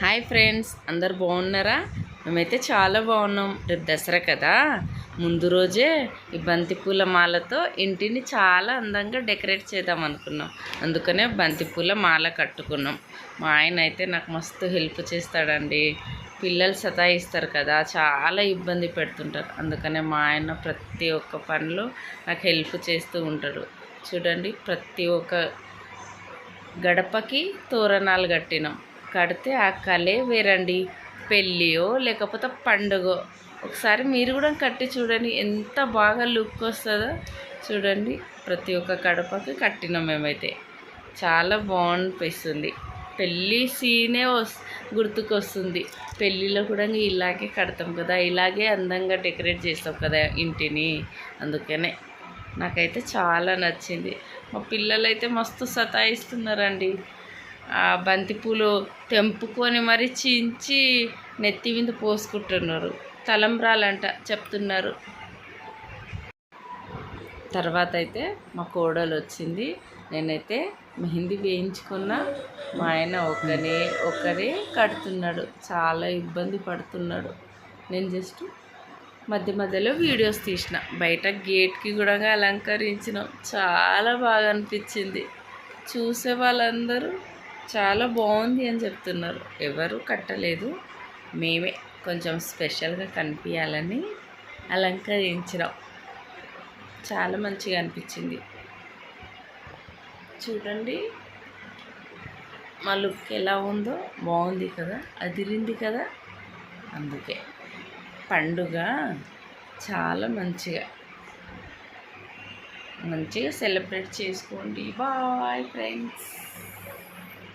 Hi friends అందరు బాగున్నారా? మేమైతే చాలా బాగున్నాం. రేపు దసరా కదా. ముందు రోజే ఈ బంతిపూల మాలతో ఇంటిని చాలా అందంగా డెకరేట్ చేద్దాం అనుకున్నాం. అందుకనే బంతిపూల మాల కట్టుకున్నాం. మా ఆయన అయితే నాకు మస్తు హెల్ప్ చేస్తాడండి. పిల్లలు సతాయిస్తారు కదా చాలా ఇబ్బంది పెడుతుంటారు. అందుకనే మా ఆయన ప్రతి ఒక్క పనిలో నాకు హెల్ప్ చేస్తూ ఉంటాడు. చూడండి ప్రతి ఒక్క గడపకి తోరణాలు కట్టినాం. కడితే ఆ కళే వేరండి. పెళ్ళియో లేకపోతే పండుగో. ఒకసారి మీరు కూడా కట్టి చూడండి. ఎంత బాగా లుక్ వస్తుందో చూడండి. ప్రతి ఒక్క కడపకి కట్టినాం మేమైతే. చాలా బాగునిపిస్తుంది. పెళ్ళి సీనే వస్ గుర్తుకొస్తుంది. పెళ్ళిలో కూడా ఇలాగే కడతాం కదా. ఇలాగే అందంగా డెకరేట్ చేస్తాం కదా ఇంటిని. అందుకనే నాకైతే చాలా నచ్చింది. మా పిల్లలైతే మస్తు సతాయిస్తున్నారండి. బంతిపూలు తెంపుకొని మరి చించి నెత్తి మీద పోసుకుంటున్నారు. తలంబ్రాలంట చెప్తున్నారు. తర్వాత అయితే మా కోడలు వచ్చింది. నేనైతే మెహందీ వేయించుకున్న. మా ఆయన ఒకనే ఒకరే కడుతున్నాడు. చాలా ఇబ్బంది పడుతున్నాడు. నేను జస్ట్ మధ్య మధ్యలో వీడియోస్ తీసిన. బయట గేట్కి కూడా అలంకరించినాం. చాలా బాగా అనిపించింది. చూసే వాళ్ళందరూ చాలా బాగుంది అని చెప్తున్నారు. ఎవరు కట్టలేదు. మేమే కొంచెం స్పెషల్గా కనిపించాలని అలంకరించినాం. చాలా మంచిగా అనిపించింది. చూడండి. మా లుక్ ఎలా ఉందో బాగుంది కదా అదిరింది కదా. అందుకే పండుగ చాలా మంచిగా. మంచిగా సెలబ్రేట్ చేసుకోండి. Bye friends.